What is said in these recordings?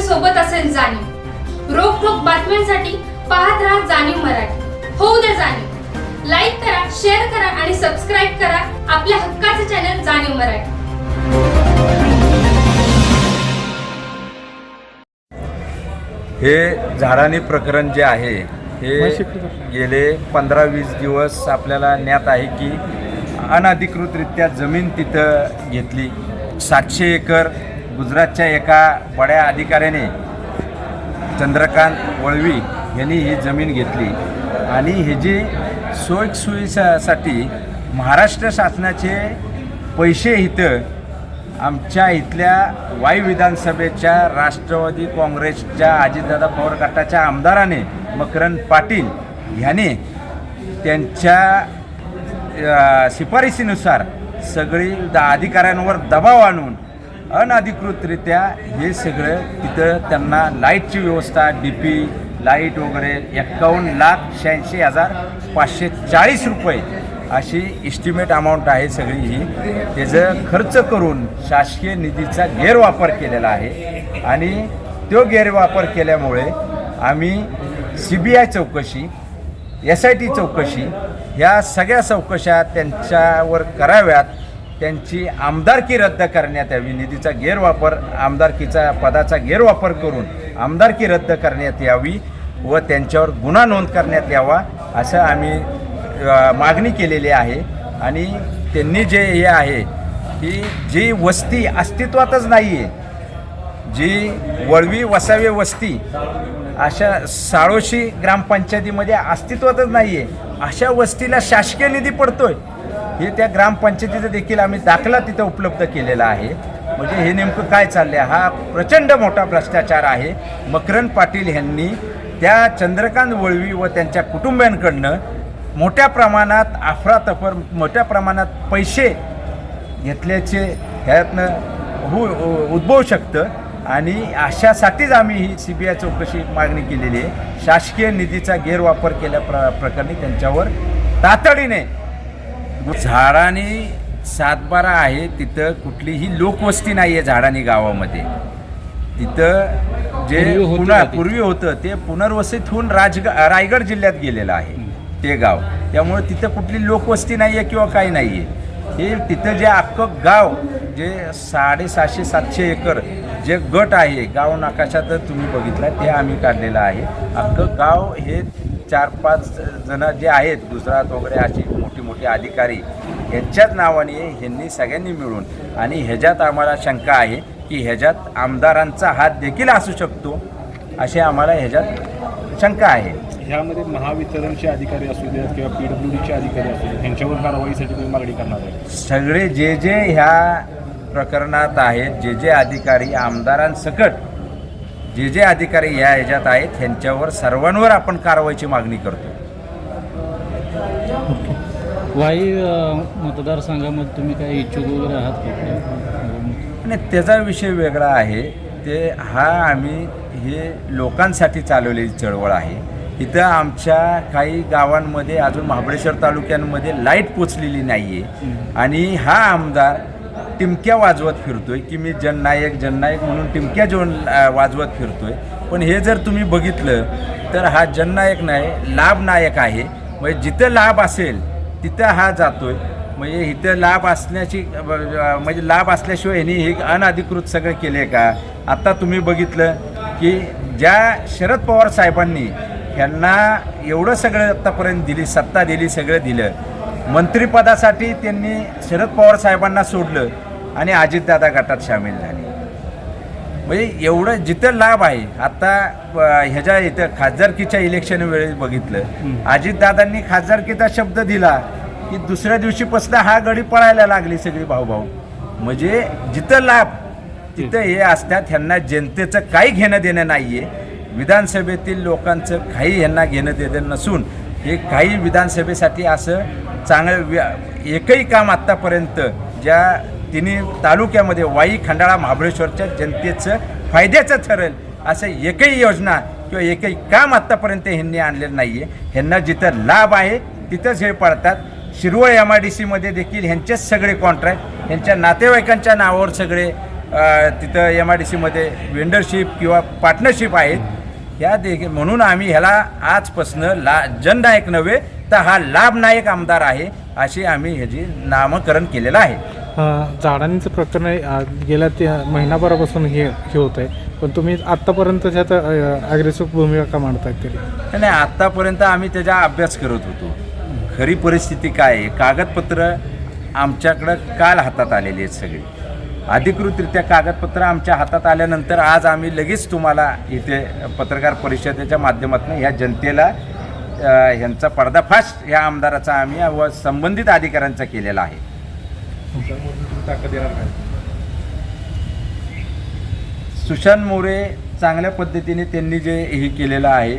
सोबत असेल जाणीव. रोखोक बातम्यांसाठी पाहत राहा जाणीव मराठी. होऊ द्या जाणीव. लाईक करा शेअर करा आणि सबस्क्राईब करा आपल्या हक्काचे चॅनल जाणीव मराठी. हे झाडानी प्रकरण जे आहे हे गेले पंधरा वीस दिवस आपल्याला ज्ञात आहे की अनधिकृतरित्या जमीन तिथं घेतली. सातशे एकर गुजरातच्या एका बड्या अधिकाऱ्याने चंद्रकांत वळवी यांनी ही जमीन घेतली. आणि हे जी सोयीसुयीसाठी महाराष्ट्र शासनाचे पैसे इथं आमच्या इथल्या वाई विधानसभेच्या राष्ट्रवादी काँग्रेसच्या अजितदादा पवार गटाच्या आमदाराने मकरंद पाटील ह्याने त्यांच्या शिफारसीनुसार शिफारशीनुसार सगळी द अधिकाऱ्यांवर दबाव आणून अनधिकृतरित्या हे सगळं तिथं त्यांना लाईटची व्यवस्था डी पी लाइट वगैरे एक्कावन्न लाख शहाऐंशी हजार पाचशे चाळीस रुपये अशी इस्टिमेट अमाऊंट आहे सगळी ही त्याचं खर्च करून शासकीय निधीचा गैरवापर केलेला आहे. आणि तो गैरवापर केल्यामुळे आम्ही सी बी आय चौकशी एस आय टी चौकशी ह्या सगळ्या चौकशा त्यांच्यावर कराव्यात. त्यांची आमदारकी रद्द करण्यात यावी. निधीचा गैरवापर आमदारकीचा पदाचा गैरवापर करून आमदारकी रद्द करण्यात यावी व त्यांच्यावर गुन्हा नोंद करण्यात यावा असं आम्ही मागणी केलेली आहे. आणि त्यांनी जे हे आहे की जी वस्ती अस्तित्वातच नाही आहे जी वळवी वसावे वस्ती अशा साळोशी ग्रामपंचायतीमध्ये अस्तित्वातच नाही आहे अशा वस्तीला शासकीय निधी पडतोय. हे त्या ग्रामपंचायतीचं देखील आम्ही दाखला तिथं उपलब्ध केलेला आहे. म्हणजे हे नेमकं काय चाललं आहे हा प्रचंड मोठा भ्रष्टाचार आहे. मकरंद पाटील यांनी त्या चंद्रकांत वळवी व त्यांच्या कुटुंबियांकडनं मोठ्या प्रमाणात अफरातफर मोठ्या प्रमाणात पैसे घेतल्याचे ह्यातनं हो, हो उद्भवू शकतं. आणि अशासाठीच आम्ही ही सी बी आय चौकशी मागणी केलेली आहे. शासकीय निधीचा गैरवापर केल्या प्र प्रकरणी त्यांच्यावर तातडीने झाडानी सातबारा आहे तिथं कुठलीही लोकवस्ती नाही आहे झाडानी गावामध्ये. तिथं जे पुन्हा? पूर्वी होतं ते पुनर्वसित होऊन राजग रायगड जिल्ह्यात गेलेलं आहे ते गाव. त्यामुळे तिथं कुठली लोकवस्ती नाही आहे किंवा काही नाही आहे हे तिथं जे अख्खं गाव जे साडेसहाशे सातशे एकर जे गट आहे गाव नकाशात तुम्ही बघितलं ते आम्ही काढलेलं आहे. अख्खं गाव हे चार पाच जण जे आहेत गुजरात वगैरे अशी मोठी मोठी अधिकारी यांच्याच नावाने ह्यांनी सगळ्यांनी मिळून आणि ह्याच्यात आम्हाला शंका आहे की ह्याच्यात आमदारांचा हात देखील असू शकतो असे आम्हाला ह्याच्यात शंका आहे. ह्यामध्ये महावितरणचे अधिकारी असू द्यात किंवा पी डब्ल्यू डीचे अधिकारी असू द्यात ह्यांच्यावर कारवाईसाठी तुम्ही मागणी करणार आहे. सगळे जे जे ह्या प्रकरणात आहेत जे जे अधिकारी आमदारांसकट जे जे अधिकारी ह्या ह्याच्यात आहेत ह्यांच्यावर सर्वांवर आपण कारवाईची मागणी करतो वाई मतदारसंघामध्ये तुम्ही काय इच्छुक वगैरे आहात का? आणि त्याचा विषय वेगळा आहे. ते हा आम्ही हे लोकांसाठी चालवलेली चळवळ आहे. इथं आमच्या काही गावांमध्ये अजून महाबळेश्वर तालुक्यांमध्ये लाइट पोचलेली नाही आहे आणि हा आमदार टिमक्या वाजवत फिरतोय की मी जननायक जननायक म्हणून टिमक्या जेवण वाजवत फिरतोय. पण हे जर तुम्ही बघितलं तर हा जननायक नाही लाभनायक आहे. म्हणजे जिथं लाभ असेल तिथं हा जातोय. म्हणजे इथं लाभ असण्याची म्हणजे लाभ असल्याशिवाय ह्यांनी हे अनधिकृत सगळं केले का? आता तुम्ही बघितलं की ज्या शरद पवार साहेबांनी ह्यांना एवढं सगळं आत्तापर्यंत दिली सत्ता दिली सगळं दिलं. मंत्रिपदासाठी त्यांनी शरद पवार साहेबांना सोडलं. आणि अजितदादा गटात सामील झाले. म्हणजे एवढं जिथं लाभ आहे आता ह्याच्या इथं खासदारकीच्या इलेक्शन वेळेस बघितलं. अजितदादांनी खासदारकीचा शब्द दिला की दुसऱ्या दिवशीपासून हा गडी पळायला लागली सगळी भाऊभाऊ. म्हणजे जिथं लाभ तिथं हे असतात ह्यांना जनतेचं काही घेणं देणं नाही आहे विधानसभेतील लोकांचं काही ह्यांना घेणं देणं नसून हे काही विधानसभेसाठी असं चांगलं एकही काम आत्तापर्यंत ज्या तिन्ही तालुक्यामध्ये वाई खंडाळा महाबळेश्वरच्या जनतेचं फायद्याचं ठरेल असं एकही योजना किंवा एकही काम आत्तापर्यंत ह्यांनी आणलेलं नाही आहे ह्यांना जिथं लाभ आहे तिथंच हे पडतात. शिरवळ एम आय डी सीमध्ये देखील ह्यांचेच सगळे कॉन्ट्रॅक्ट ह्यांच्या नातेवाईकांच्या नावावर सगळे तिथं एम आय डी सीमध्ये वेंडरशिप किंवा पार्टनरशिप आहेत. ह्या देखील म्हणून आम्ही ह्याला आजपासनं ला जननायक नव्हे तर हा लाभनायक आमदार आहे अशी आम्ही ह्याची नामकरण केलेलं आहे. झाडांचं प्रकरण गेल्या ते महिनाभरापासून हे हे होत आहे पण तुम्ही आत्तापर्यंत त्यात अग्रेसिव्ह भूमिका का मांडताय तरी? नाही आत्तापर्यंत आम्ही त्याचा अभ्यास करत होतो. खरी परिस्थिती काय आहे? कागदपत्र आमच्याकडं काल हातात आलेली आहेत सगळी. अधिकृतरित्या कागदपत्र आमच्या हातात आल्यानंतर आज आम्ही लगेच तुम्हाला इथे पत्रकार परिषदेच्या माध्यमातून ह्या जनतेला ह्यांचा पर्दाफाश ह्या आमदाराचा आम्ही व संबंधित अधिकाऱ्यांचा केलेला आहे. सुशांत मोरे चांगल्या पद्धतीने त्यांनी जे हे केलेलं आहे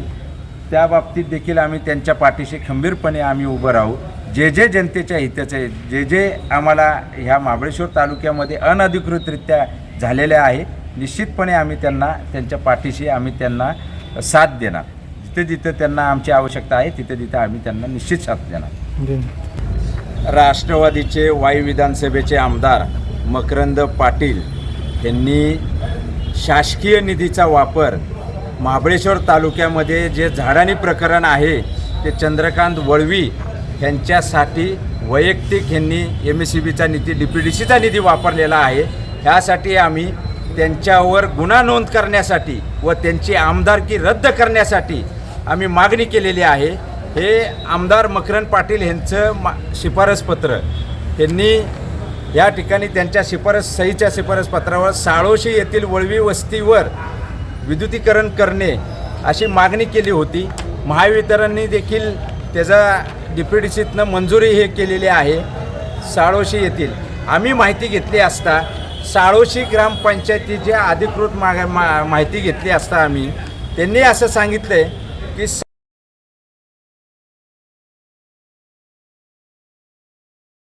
त्या बाबतीत देखील आम्ही त्यांच्या पाठीशी खंबीरपणे आम्ही उभं राहू. जे जे जनतेच्या हिताचे जे जे आम्हाला ह्या महाबळेश्वर तालुक्यामध्ये अनधिकृतरित्या झालेले आहे निश्चितपणे आम्ही त्यांना त्यांच्या पाठीशी आम्ही त्यांना साथ देणार. जिथे जिथे त्यांना आमची आवश्यकता आहे तिथे तिथे आम्ही त्यांना निश्चित साथ देणार. राष्ट्रवादीचे वाई विधानसभेचे आमदार मकरंद पाटील यांनी शासकीय निधीचा वापर महाबळेश्वर तालुक्यामध्ये जे झाडानी प्रकरण आहे ते चंद्रकांत वळवी यांच्यासाठी वैयक्तिक यांनी एम एस सी बीचा निधी डी पी डी सीचा निधी वापरलेला आहे. ह्यासाठी आम्ही त्यांच्यावर गुन्हा नोंद करण्यासाठी व त्यांची आमदारकी रद्द करण्यासाठी आम्ही मागणी केलेली आहे. हे आमदार मकरंद पाटील यांचं मा शिफारसपत्र. त्यांनी या ठिकाणी त्यांच्या शिफारस सहीच्या शिफारसपत्रावर साळोशी येथील वळवी वस्तीवर विद्युतीकरण करणे अशी मागणी केली होती. महावितरणने देखील त्याचा डिप्युटीसीतनं मंजुरी हे केलेली आहे साळोशी येथील. आम्ही माहिती घेतली असता साळोशी ग्रामपंचायतीची अधिकृत माग मा माहिती घेतली असता आम्ही त्यांनी असं सांगितलं आहे की